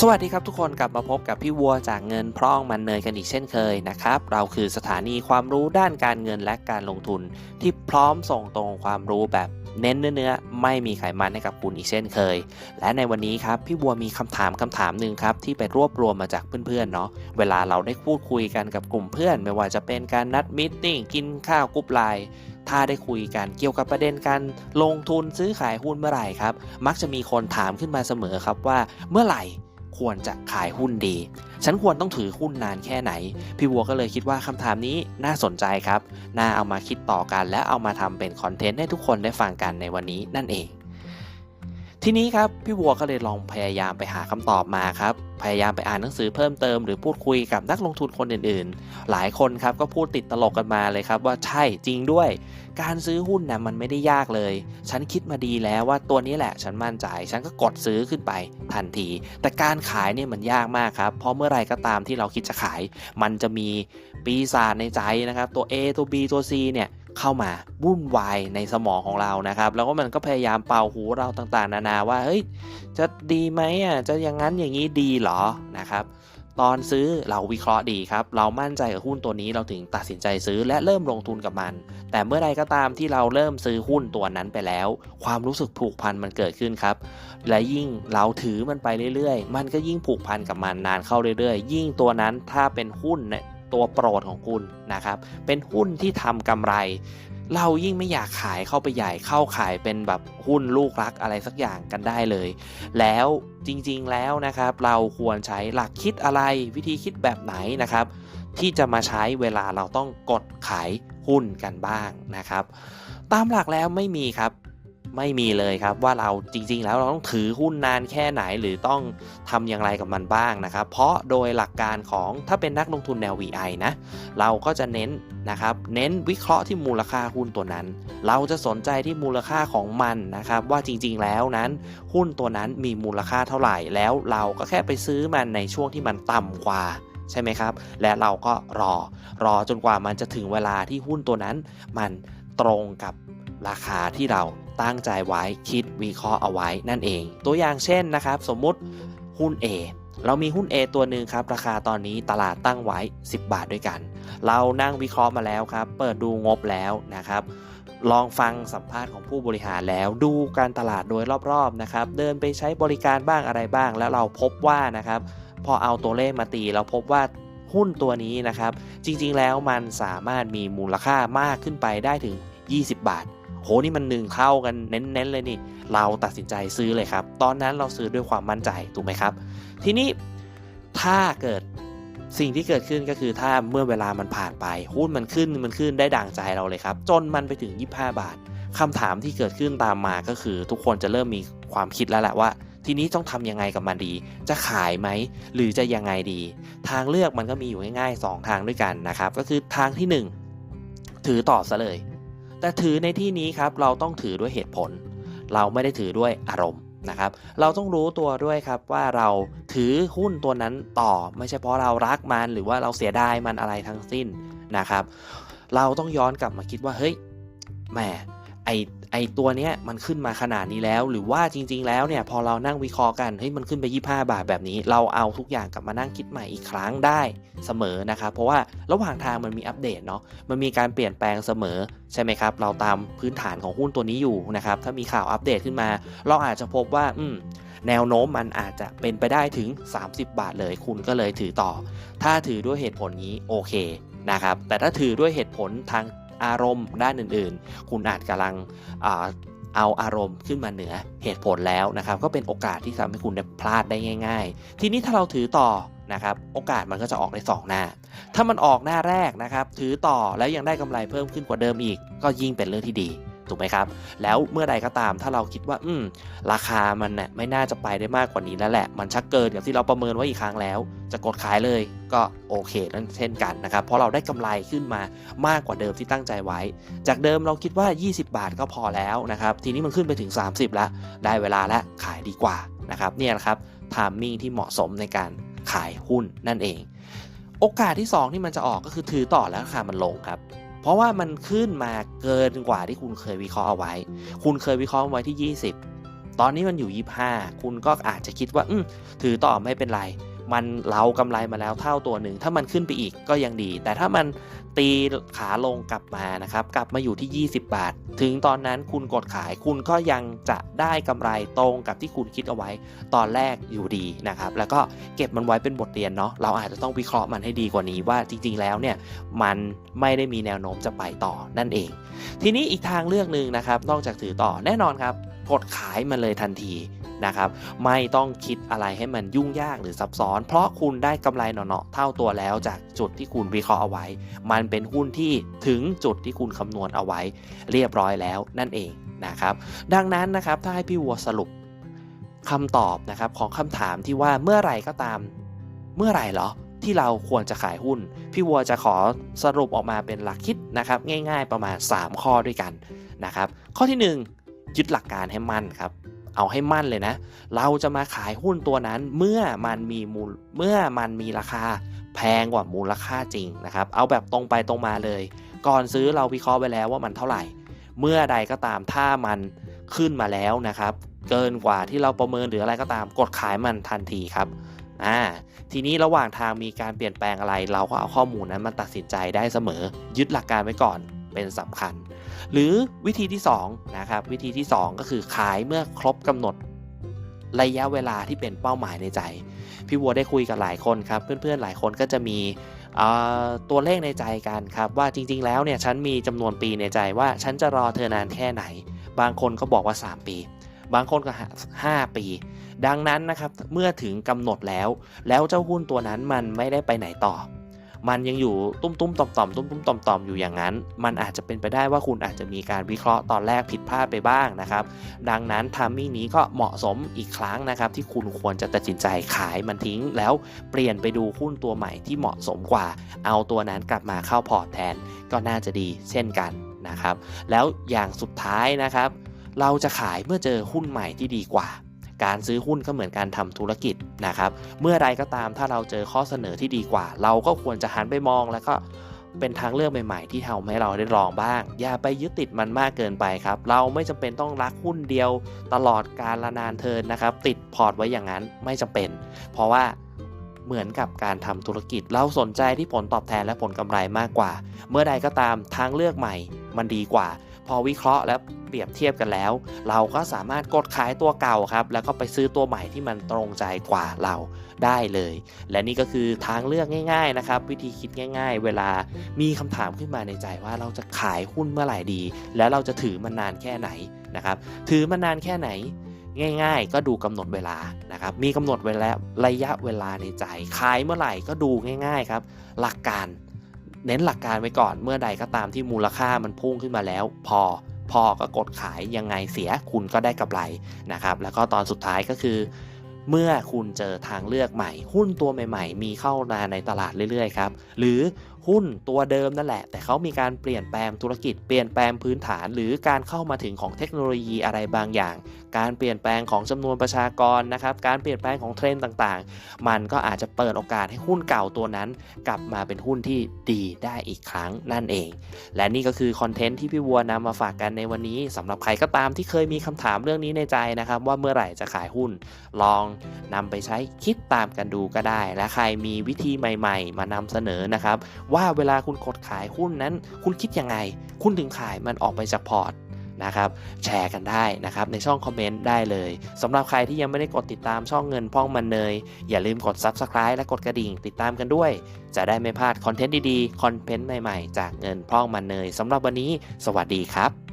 สวัสดีครับทุกคนกลับมาพบกับพี่วัวจากเงินพร่องมันเนยกันอีกเช่นเคยนะครับ เราคือสถานีความรู้ด้านการเงินและการลงทุน ที่พร้อมส่งตรงความรู้แบบเน้นเนื้อๆไม่มีไขมันให้กับคุณอีกเช่นเคย และในวันนี้ครับพี่วัวมีคำถามคำถามหนึ่งครับที่ไปรวบรวมมาจากเพื่อนๆเนาะเวลาเราได้พูดคุยกันกับกลุ่มเพื่อน ไม่ว่าจะเป็นการนัดมิทติ้งกินข้าวกรุ๊ปไลน์ถ้าได้คุยกันเกี่ยวกับประเด็นการลงทุนซื้อขายหุ้นเมื่อไหร่ครับ มักจะมีคนถามขึ้นมาเสมอครับว่าเมื่อไหร่ ควรจะขายหุ้นดี ฉันควรต้องถือหุ้นนานแค่ไหน พี่วัวก็เลยคิดว่าคำถามนี้น่าสนใจครับ น่าเอามาคิดต่อกันและเอามาทำเป็นคอนเทนต์ให้ทุกคนได้ฟังกันในวันนี้นั่นเอง ทีนี้ครับพี่วัวก็เลยลองพยายามไปหาคำตอบมาครับ พยายามไปอ่านหนังสือเพิ่มเติมหรือพูดคุยกับนักลงทุนคนอื่นๆ หลายคนครับก็พูดติดตลกกันมาเลยครับว่าใช่จริงด้วย การซื้อหุ้นนะมันไม่ได้ยากเลย ฉันคิดมาดีแล้วว่าตัวนี้แหละฉันมั่นใจ ฉันก็กดซื้อขึ้นไปทันที แต่การขายเนี่ยมันยากมากครับ เพราะเมื่อไรก็ตามที่เราคิดจะขาย มันจะมีปีศาจในใจนะครับ ตัว A ตัว B ตัว C เนี่ย เข้ามาวุ่นวายในสมองของเรานะครับ แล้วก็มันก็พยายามเป่าหูเราต่างๆ นานาว่าเฮ้ยจะดีไหมอะจะอย่างนั้นอย่างนี้ดีหรอนะครับตอนซื้อเราวิเคราะห์ดีครับ เรามั่นใจกับหุ้นตัวนี้เราถึงตัดสินใจซื้อและเริ่มลงทุนกับมัน แต่เมื่อใดก็ตามที่เราเริ่มซื้อหุ้นตัวนั้นไปแล้ว ความรู้สึกผูกพันมันเกิดขึ้นครับ และยิ่งเราถือมันไปเรื่อยๆ มันก็ยิ่งผูกพันกับมันนานเข้าเรื่อยๆ ยิ่งตัวนั้นถ้าเป็นหุ้นเนี่ย ตัวโปรดของคุณนะครับ เป็นหุ้นที่ทำกำไร เรายิ่งไม่อยากขายเข้าไปใหญ่เข้าขายเป็นแบบหุ้นลูกรักอะไรสักอย่างกันได้เลย แล้วจริงๆแล้วนะครับ เราควรใช้หลักคิดอะไรวิธีคิดแบบไหนนะครับ ที่จะมาใช้เวลาเราต้องกดขายหุ้นกันบ้างนะครับ ตามหลักแล้วไม่มีครับ ไม่มีเลยครับว่าเราจริงๆ แล้วเราต้องถือหุ้นนานแค่ไหนหรือต้องทำอย่างไรกับมันบ้างนะครับ เพราะโดยหลักการของถ้าเป็นนักลงทุนแนว VI นะ เราก็จะเน้นนะครับเน้นวิเคราะห์ที่มูลค่าหุ้นตัวนั้น เราจะสนใจที่มูลค่าของมันนะครับ ว่าจริงๆแล้วนั้น หุ้นตัวนั้นมีมูลค่าเท่าไหร่แล้วเราก็แค่ไปซื้อมันในช่วงที่มันต่ำกว่าใช่ไหมครับ และเราก็รอ รอจนกว่ามันจะถึงเวลาที่หุ้นตัวนั้น มันตรงกับ ราคาที่เราตั้งใจไว้คิดวิเคราะห์เอาไว้นั่นเอง ตัวอย่างเช่นนะครับ สมมุติหุ้น A เรามีหุ้น A ตัวหนึ่งครับ ราคาตอนนี้ตลาดตั้งไว้ 10 บาทด้วยกัน เรานั่งวิเคราะห์มาแล้วครับ เปิดดูงบแล้วนะครับ ลองฟังสัมภาษณ์ของผู้บริหารแล้ว ดูการตลาดโดยรอบๆนะครับ เดินไปใช้บริการบ้างอะไรบ้าง แล้วเราพบว่านะครับ พอเอาตัวเลขมาตี เราพบว่าหุ้นตัวนี้นะครับ จริงๆแล้วมันสามารถมีมูลค่ามากขึ้นไปได้ถึง 20 บาท โหนี่มันหนึ่งเท่ากันเน้นๆเลยนี่ เราตัดสินใจซื้อเลยครับ ตอนนั้นเราซื้อด้วยความมั่นใจถูกไหมครับ ทีนี้ถ้าเกิดสิ่งที่เกิดขึ้นก็คือถ้าเมื่อเวลามันผ่านไปหุ้นมันขึ้นมันขึ้นได้ดั่งใจเราเลยครับ จนมันไปถึง 25 บาทคำถามที่เกิดขึ้นตามมาก็คือ ทุกคนจะเริ่มมีความคิดแล้วแหละว่า ทีนี้ต้องทำยังไงกับมันดี จะขายไหมหรือจะยังไงดี ทางเลือกมันก็มีอยู่ง่ายๆ 2 ทางด้วยกันนะครับ ก็คือทางที่ 1 ถือต่อซะเลย แต่ถือในที่นี้ครับเราต้องถือด้วยเหตุผล เราไม่ได้ถือด้วยอารมณ์นะครับ เราต้องรู้ตัวด้วยครับว่าเราถือหุ้นตัวนั้นต่อ ไม่ใช่เพราะเรารักมันหรือว่าเราเสียดายมันอะไรทั้งสิ้นนะครับ เราต้องย้อนกลับมาคิดว่าเฮ้ยแหม ไอไอตัวเนี้ยมันขึ้นมาขนาดนี้แล้ว หรือว่าจริง ๆ แล้วเนี่ยพอเรานั่งวิเคราะห์กันเฮ้ยมันขึ้นไป 25 บาทแบบนี้ เราเอาทุกอย่างกลับมานั่งคิดใหม่อีกครั้งได้เสมอนะครับเพราะว่าระหว่างทางมันมีอัปเดตเนาะมันมีการเปลี่ยนแปลงเสมอใช่ไหมครับ เราตามพื้นฐานของหุ้นตัวนี้อยู่นะครับถ้ามีข่าวอัปเดตขึ้นมา เราอาจจะพบว่าอืมแนวโน้มมันอาจจะเป็นไปได้ถึง 30 บาทเลย คุณก็เลยถือต่อ ถ้าถือด้วยเหตุผลนี้โอเคนะครับแต่ถ้าถือด้วยเหตุผลทาง อารมณ์ด้านอื่นๆ คุณอาจกำลังเอาอารมณ์ขึ้นมาเหนือเหตุผลแล้วนะครับ ก็เป็นโอกาสที่ทำให้คุณพลาดได้ง่าย ๆ ทีนี้ถ้าเราถือต่อนะครับโอกาสมันก็จะออกใน2หน้า ถ้ามันออกหน้าแรกนะครับ ถือต่อแล้วยังได้กำไรเพิ่มขึ้นกว่าเดิมอีก ก็ยิ่งเป็นเรื่องที่ดี ถูกไหมครับ แล้วเมื่อใดก็ตามถ้าเราคิดว่าอืมราคามันเนี่ยไม่น่าจะไปได้มากกว่านี้แล้วแหละ มันชักเกินกับที่เราประเมินไว้อีกครั้งแล้ว จะกดขายเลยก็โอเคนั่นเช่นกันนะครับ เพราะเราได้กำไรขึ้นมามากกว่าเดิมที่ตั้งใจไว้ จากเดิมเราคิดว่า 20 บาทก็พอแล้วนะครับ ทีนี้มันขึ้นไปถึง 30 แล้ว ได้เวลาแล้วขายดีกว่านะครับเนี่ยนะครับทามมิ่งที่เหมาะสมในการขายหุ้นนั่นเอง โอกาสที่ 2 ที่มันจะออกก็คือถือต่อแล้วราคามันลงครับ เพราะว่ามันขึ้นมาเกินกว่าที่คุณเคยวิเคราะห์เอาไว้ คุณเคยวิเคราะห์ไว้ที่ 20 ตอนนี้มันอยู่ 25 คุณก็อาจจะคิดว่า อืถือต่อไม่เป็นไร มันเรากำไรมาแล้วเท่าตัวหนึ่ง ถ้ามันขึ้นไปอีกก็ยังดี แต่ถ้ามันตีขาลงกลับมานะครับ กลับมาอยู่ที่ 20 บาท ถึงตอนนั้นคุณกดขายคุณก็ยังจะได้กำไรตรงกับที่คุณคิดเอาไว้ ตอนแรกอยู่ดีนะครับ แล้วก็เก็บมันไว้เป็นบทเรียนเนาะ เราอาจจะต้องวิเคราะห์มันให้ดีกว่านี้ว่าจริง ๆ แล้วเนี่ยมันไม่ได้มีแนวโน้มจะไปต่อนั่นเอง ทีนี้อีกทางเลือกหนึ่งนะครับ นอกจากถือต่อแน่นอนครับ กดขายมันเลยทันที นะครับ ไม่ต้องคิดอะไรให้มันยุ่งยากหรือซับซ้อน เพราะคุณได้กำไรเนาะเท่าตัวแล้วจากจุดที่คุณวิเคราะห์เอาไว้ มันเป็นหุ้นที่ถึงจุดที่คุณคำนวณเอาไว้ เรียบร้อยแล้วนั่นเองนะครับ ดังนั้นนะครับถ้าให้พี่วัวสรุปคำตอบนะครับของคำถามที่ว่าเมื่อไหร่ก็ตาม เมื่อไหร่เหรอที่เราควรจะขายหุ้น พี่วัวจะขอสรุปออกมาเป็นหลักคิดนะครับ ง่าย ๆ ประมาณ 3 ข้อด้วยกันนะครับ ข้อที่ 1 ยึดหลักการให้มั่นครับ เอาให้มั่นเลยนะ เราจะมาขายหุ้นตัวนั้นเมื่อมันมีมูลเมื่อมันมีราคาแพงกว่ามูลค่าจริงนะครับ เอาแบบตรงไปตรงมาเลย ก่อนซื้อเราวิเคราะห์ไปแล้วว่ามันเท่าไหร่ เมื่อใดก็ตามถ้ามันขึ้นมาแล้วนะครับ เกินกว่าที่เราประเมินหรืออะไรก็ตามกดขายมันทันทีครับอ่าทีนี้ระหว่างทางมีการเปลี่ยนแปลงอะไร เราก็เอาข้อมูลนั้นมาตัดสินใจได้เสมอ ยึดหลักการไว้ก่อนเป็นสำคัญ หรือวิธีที่2นะครับวิธีที่ 2 ก็คือขายเมื่อครบกำหนดระยะเวลาที่เป็นเป้าหมายในใจ พี่วัวได้คุยกับหลายคนครับ เพื่อนๆหลายคนก็จะมีตัวเลขในใจกันครับ ว่าจริง ๆ แล้วเนี่ยฉันมีจำนวนปีในใจว่าฉันจะรอเธอนานแค่ไหน บางคนก็บอกว่า 3 ปี บางคนก็ 5 ปี ดังนั้นนะครับเมื่อถึงกำหนดแล้ว แล้วเจ้าหุ้นตัวนั้นมันไม่ได้ไปไหนต่อ มันยังอยู่ตุ้มตุ้มต่อมต่อมตุ้มตุ้มต่อมต่อมอยู่อย่างนั้น มันอาจจะเป็นไปได้ว่าคุณอาจจะมีการวิเคราะห์ตอนแรกผิดพลาดไปบ้างนะครับ ดังนั้นทามมิ่งนี้ก็เหมาะสมอีกครั้งนะครับ ที่คุณควรจะตัดสินใจขายมันทิ้ง แล้วเปลี่ยนไปดูหุ้นตัวใหม่ที่เหมาะสมกว่า เอาตัวนั้นกลับมาเข้าพอร์ตแทน ก็น่าจะดีเช่นกันนะครับ แล้วอย่างสุดท้ายนะครับ เราจะขายเมื่อเจอหุ้นใหม่ที่ดีกว่า การซื้อหุ้นก็เหมือนการทำธุรกิจนะครับ เมื่อใดก็ตามถ้าเราเจอข้อเสนอที่ดีกว่า เราก็ควรจะหันไปมองแล้วก็เป็นทางเลือกใหม่ ๆ ที่ทำให้เราได้ลองบ้าง อย่าไปยึดติดมันมากเกินไปครับ เราไม่จำเป็นต้องรักหุ้นเดียว ตลอดการละนานเทินนะครับ ติดพอร์ตไว้อย่างนั้นไม่จำเป็น เพราะว่าเหมือนกับการทำธุรกิจ เราสนใจที่ผลตอบแทนและผลกำไรมากกว่า เมื่อใดก็ตามทางเลือกใหม่มันดีกว่า พอวิเคราะห์และเปรียบเทียบกันแล้ว เราก็สามารถกดขายตัวเก่าครับ แล้วก็ไปซื้อตัวใหม่ที่มันตรงใจกว่าเราได้เลย และนี่ก็คือทางเลือกง่าย ๆนะครับ วิธีคิดง่าย ๆ เวลามีคำถามขึ้นมาในใจว่าเราจะขายหุ้นเมื่อไหร่ดี แล้วเราจะถือมันนานแค่ไหนนะครับ ถือมันนานแค่ไหนง่าย ๆ ก็ดูกำหนดเวลานะครับ มีกำหนดเวลาระยะเวลาในใจ ขายเมื่อไหร่ก็ดูง่าย ๆ ครับ หลักการ เน้นหลักการไว้ก่อนเมื่อใดก็ตามที่มูลค่ามันพุ่งขึ้นมาแล้ว พอพอก็กดขายยังไงเสียคุณก็ได้กำไรนะครับ แล้วก็ตอนสุดท้ายก็คือ เมื่อคุณเจอทางเลือกใหม่ หุ้นตัวใหม่ ๆ มีเข้ามาในตลาดเรื่อยๆครับ หรือ หุ้นตัวเดิมนั่นแหละ แต่เขามีการเปลี่ยนแปลงธุรกิจเปลี่ยนแปลงพื้นฐาน หรือการเข้ามาถึงของเทคโนโลยีอะไรบางอย่าง การเปลี่ยนแปลงของจำนวนประชากรนะครับการเปลี่ยนแปลงของเทรนด์ต่างๆ มันก็อาจจะเปิดโอกาสให้หุ้นเก่าตัวนั้น กลับมาเป็นหุ้นที่ดีได้อีกครั้งนั่นเอง และนี่ก็คือคอนเทนต์ที่พี่วัวนำมาฝากกันในวันนี้สำหรับใครก็ตามที่เคยมีคำถามเรื่องนี้ในใจนะครับ ว่าเมื่อไหร่จะขายหุ้น ลองนำไปใช้คิดตามกันดูก็ได้ และใครมีวิธีใหม่ ๆ มานำเสนอนะครับว่าเวลาคุณกดขายหุ้นนั้น คุณคิดยังไง คุณถึงขายมันออกไปจากพอร์ตนะครับแชร์กันได้นะครับในช่องคอมเมนต์ได้เลยสำหรับใครที่ยังไม่ได้กดติดตามช่องเงินพ่องมันเนย อย่าลืมกด Subscribe และกดกระดิ่งติดตามกันด้วย จะได้ไม่พลาดคอนเทนต์ดีๆ คอนเทนต์ใหม่ๆ จากเงินพ่องมันเนยสำหรับวันนี้ สวัสดีครับ